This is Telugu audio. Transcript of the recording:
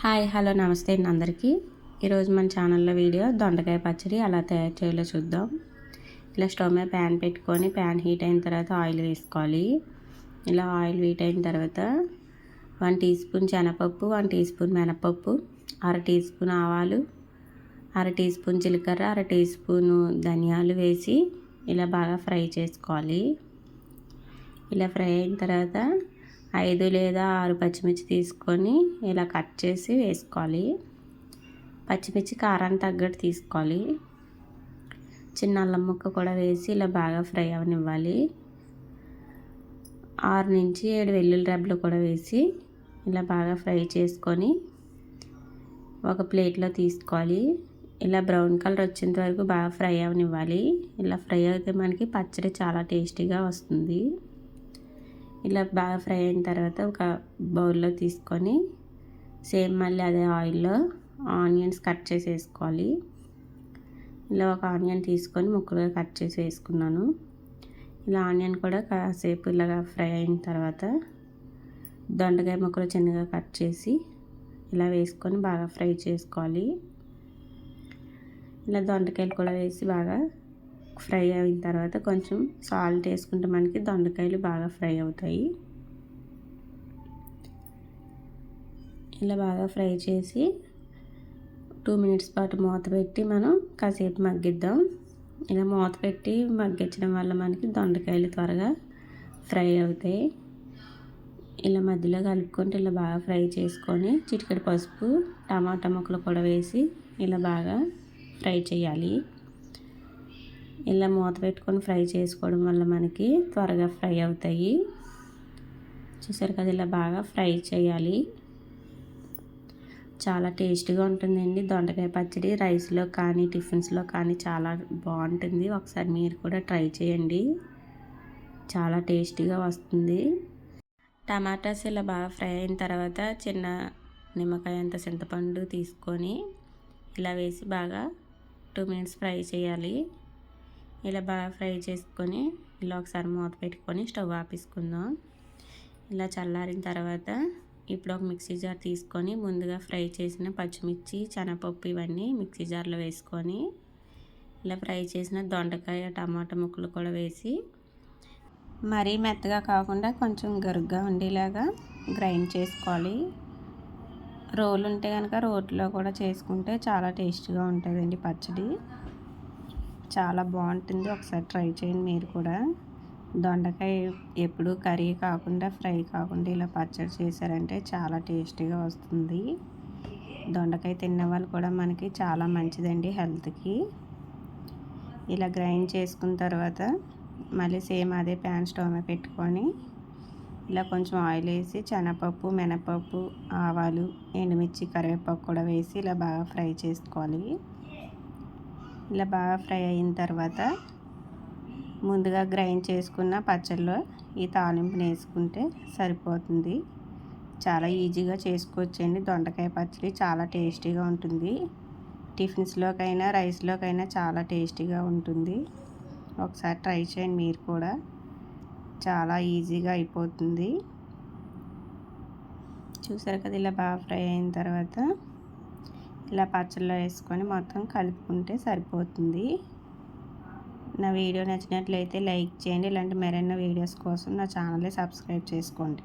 హాయ్ హలో నమస్తే అండి అందరికీ. ఈరోజు మన ఛానల్లో వీడియో దొండకాయ పచ్చడి అలా తయారు చేయాలో చూద్దాం. ఇలా స్టవ్ మీద ప్యాన్ పెట్టుకొని ప్యాన్ హీట్ అయిన తర్వాత ఆయిల్ వేసుకోవాలి. ఇలా ఆయిల్ హీట్ అయిన తర్వాత వన్ టీ స్పూన్ శనగపప్పు వన్ టీ స్పూన్ మినపప్పు అర టీ స్పూన్ ఆవాలు అర టీ స్పూన్ జీలకర్ర అర టీ స్పూన్ ధనియాలు వేసి ఇలా బాగా ఫ్రై చేసుకోవాలి. ఇలా ఫ్రై అయిన తర్వాత ఐదు లేదా ఆరు పచ్చిమిర్చి తీసుకొని ఇలా కట్ చేసి వేసుకోవాలి. పచ్చిమిర్చి కారానికి తగ్గట్టు తీసుకోవాలి. చిన్న అల్లం ముక్క కూడా వేసి ఇలా బాగా ఫ్రై అవనివ్వాలి. ఆరు నుంచి ఏడు వెల్లుల్లి రెబ్బలు కూడా వేసి ఇలా బాగా ఫ్రై చేసుకొని ఒక ప్లేట్లో తీసుకోవాలి. ఇలా బ్రౌన్ కలర్ వచ్చేంత వరకు బాగా ఫ్రై అవనివ్వాలి. ఇలా ఫ్రై అయితే మనకి పచ్చడి చాలా టేస్టీగా వస్తుంది. ఇలా బాగా ఫ్రై అయిన తర్వాత ఒక బౌల్లో తీసుకొని సేమ్ మళ్ళీ అదే ఆయిల్లో ఆనియన్స్ కట్ చేసి వేసుకోవాలి ఇలా ఒక ఆనియన్ తీసుకొని ముక్కలుగా కట్ చేసి వేసుకున్నాను. ఇలా ఆనియన్ కూడా కాసేపు ఇలాగా ఫ్రై అయిన తర్వాత దొండకాయ ముక్కలు చిన్నగా కట్ చేసి ఇలా వేసుకొని బాగా ఫ్రై చేసుకోవాలి. ఇలా దొండకాయలు కూడా వేసి బాగా ఫ్రై అయిన తర్వాత కొంచెం సాల్ట్ వేసుకుంటే మనకి దొండకాయలు బాగా ఫ్రై అవుతాయి. ఇలా బాగా ఫ్రై చేసి టూ మినిట్స్ పాటు మూత పెట్టి మనం కాసేపు మగ్గిద్దాం. ఇలా మూత పెట్టి మగ్గించడం వల్ల మనకి దొండకాయలు త్వరగా ఫ్రై అవుతాయి. ఇలా మధ్యలో కలుపుకుంటే ఇలా బాగా ఫ్రై చేసుకొని చిటికెడు పసుపు టమాటా ముక్కలు కూడా వేసి ఇలా బాగా ఫ్రై చేయాలి. ఇలా మూత పెట్టుకొని ఫ్రై చేసుకోవడం వల్ల మనకి త్వరగా ఫ్రై అవుతాయి. చూసారు కదా ఇలా బాగా ఫ్రై చేయాలి. చాలా టేస్టీగా ఉంటుందండి. దొండకాయ పచ్చడి రైస్లో కానీ టిఫిన్స్లో కానీ చాలా బాగుంటుంది. ఒకసారి మీరు కూడా ట్రై చేయండి. చాలా టేస్టీగా వస్తుంది. టమాటాస్ ఇలా బాగా ఫ్రై అయిన తర్వాత చిన్న నిమ్మకాయ అంత చింతపండు తీసుకొని ఇలా వేసి బాగా టూ మినిట్స్ ఫ్రై చేయాలి. ఇలా బాగా ఫ్రై చేసుకొని ఇలా ఒకసారి మూత పెట్టుకొని స్టవ్ ఆపేసుకుందాం. ఇలా చల్లారిన తర్వాత ఇప్పుడు ఒక మిక్సీ జార్ తీసుకొని ముందుగా ఫ్రై చేసిన పచ్చిమిర్చి శనగపప్పు ఇవన్నీ మిక్సీ జార్లో వేసుకొని ఇలా ఫ్రై చేసిన దొండకాయ టమాటా ముక్కలు కూడా వేసి మరీ మెత్తగా కాకుండా కొంచెం గరుగ్గా ఉండేలాగా గ్రైండ్ చేసుకోవాలి. రోలు ఉంటే కనుక రోట్లో కూడా చేసుకుంటే చాలా టేస్ట్గా ఉంటుందండి పచ్చడి. చాలా బాగుంటుంది. ఒకసారి ట్రై చేయండి మీరు కూడా. దొండకాయ ఎప్పుడు కర్రీ కాకుండా ఫ్రై కాకుండా ఇలా పచ్చడి చేశారంటే చాలా టేస్టీగా వస్తుంది. దొండకాయ తిన్న వాళ్ళు కూడా మనకి చాలా మంచిదండి హెల్త్కి. ఇలా గ్రైండ్ చేసుకున్న తర్వాత మళ్ళీ సేమ్ అదే ప్యాన్ స్టవ్ మీద పెట్టుకొని ఇలా కొంచెం ఆయిల్ వేసి శనగపప్పు మినపప్పు ఆవాలు ఎండుమిర్చి కరివేపాకు కూడా వేసి ఇలా బాగా ఫ్రై చేసుకోవాలి. ఇలా బాగా ఫ్రై అయిన తర్వాత ముందుగా గ్రైండ్ చేసుకున్న పచ్చళ్ళలో ఈ తాలింపుని వేసుకుంటే సరిపోతుంది. చాలా ఈజీగా చేసుకోవచ్చండి. దొండకాయ పచ్చడి చాలా టేస్టీగా ఉంటుంది. టిఫిన్స్లోకైనా రైస్లోకైనా చాలా టేస్టీగా ఉంటుంది. ఒకసారి ట్రై చేయండి మీరు కూడా. చాలా ఈజీగా అయిపోతుంది. చూసారు కదా ఇలా బాగా ఫ్రై అయిన తర్వాత ఇలా పచ్చళ్ళలో వేసుకొని మొత్తం కలుపుకుంటే సరిపోతుంది. నా వీడియో నచ్చినట్లయితే లైక్ చేయండి. ఇలాంటి మరెన్నో వీడియోస్ కోసం నా ఛానల్ని సబ్స్క్రైబ్ చేసుకోండి.